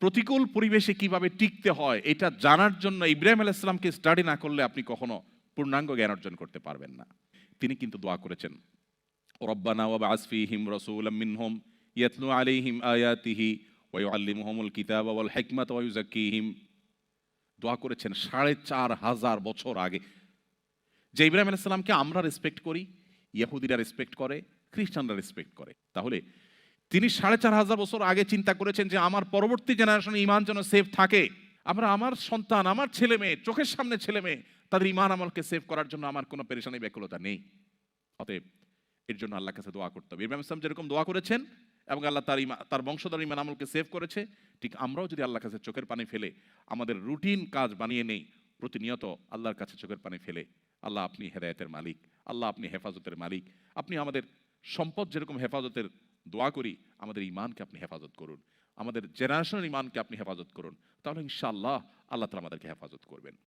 প্রতিকূল পরিবেশে কীভাবে টিকতে হয়, এটা জানার জন্য ইব্রাহিম আলাইহিস সালামকে স্টাডি না করলে আপনি কখনো পূর্ণাঙ্গ জ্ঞান অর্জন করতে পারবেন না। তিনি কিন্তু দোয়া করেছেন। রব্বানা ওয়া বা'আস ফীহিম রাসূলাম মিনহুম আলাইহিম আয়াতিহি কিতাবা ওয়াল দোয়া করেছেন সাড়ে চার হাজার বছর আগে। যে ইব্রাহিম আলাইহিস সালামকে আমরা রেসপেক্ট করি, ইহুদিরা রেসপেক্ট করে, খ্রিস্টানরা রেসপেক্ট করে। তাহলে তিনি সাড়ে চার হাজার বছর আগে চিন্তা করেছেন যে আমার পরবর্তী জেনারেশনে ইমান যেন সেফ থাকে। আমরা আমার সন্তান, আমার ছেলে মেয়ে, চোখের সামনে ছেলে মেয়ে, তাদের ইমান আমলকে সেভ করার জন্য আমার কোনো পেরেশানি ব্যাকুলতা নেই। অতএব এর জন্য আল্লাহ কাছে দোয়া করতে হবে। ইব্রাহিম ইসলাম যেরকম দোয়া করেছেন এবং আল্লাহ তার ইমা, তার বংশধর ইমান আমলকে সেভ করেছে, ঠিক আমরাও যদি আল্লাহ কাছে চোখের পানি ফেলে, আমাদের রুটিন কাজ বানিয়ে নেই, প্রতিনিয়ত আল্লাহর কাছে চোখের পানি ফেলে, আল্লাহ আপনি হেদায়েতের মালিক, আল্লাহ আপনি হেফাজতের মালিক, আপনি আমাদের সম্পদ যেরকম হেফাজতের দোয়া করি, আমাদের ইমানকে আপনি হেফাজত করুন। আমাদের জেনারেশনের ইমানকে আপনি হেফাজত করুন। তাহলে ইনশাআল্লাহ আল্লাহ তালা আমাদেরকে হেফাজত করবেন।